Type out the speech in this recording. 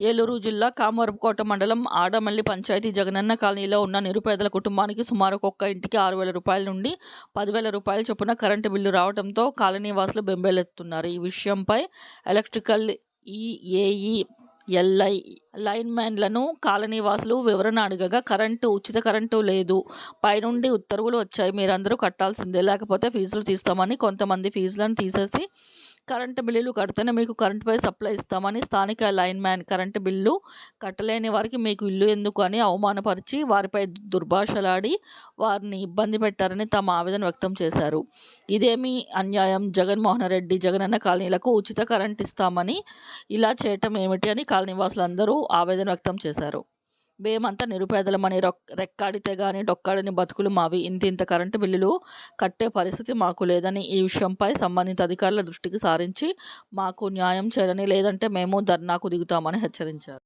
ఏలూరు జిల్లా కామవరపుకోట మండలం ఆడమల్లి పంచాయతీ జగనన్న కాలనీలో ఉన్న నిరుపేదల కుటుంబానికి సుమారు ఒక్క ఇంటికి ఆరు వేల రూపాయల నుండి పదివేల రూపాయల చొప్పున కరెంటు బిల్లు రావడంతో కాలనీ వాసులు ఈ విషయంపై ఎలక్ట్రికల్ ఈఏఈ ఎల్ఐ లైన్మెన్లను కాలనీ వాసులు వివరణ అడగగా కరెంటు ఉచిత కరెంటు లేదు. పైనుండి ఉత్తర్వులు వచ్చాయి. మీరందరూ కట్టాల్సిందే. లేకపోతే ఫీజులు తీస్తామని కొంతమంది ఫీజులను తీసేసి కరెంటు బిల్లులు కడితేనే మీకు కరెంటుపై సప్లై ఇస్తామని స్థానిక లైన్ మ్యాన్ కరెంటు బిల్లు కట్టలేని వారికి మీకు ఇల్లు ఎందుకు అని అవమానపరిచి వారిపై దుర్భాషలాడి వారిని ఇబ్బంది పెట్టారని తమ ఆవేదన వ్యక్తం చేశారు. ఇదేమి అన్యాయం? జగన్మోహన్ రెడ్డి జగనన్న కాలనీలకు ఉచిత కరెంట్ ఇస్తామని ఇలా చేయటం ఏమిటి అని కాలనీ వాసులందరూ ఆవేదన వ్యక్తం చేశారు. మేమంతా నిరుపేదలమని రొక్ రెక్కాడితే గాని డొక్కాడని బతుకులు మావి. ఇంత ఇంత కరెంటు బిల్లులు కట్టే పరిస్థితి మాకు లేదని ఈ విషయంపై సంబంధిత అధికారుల దృష్టికి సారించి మాకు న్యాయం చేయాలని లేదంటే మేము ధర్నాకు దిగుతామని హెచ్చరించారు.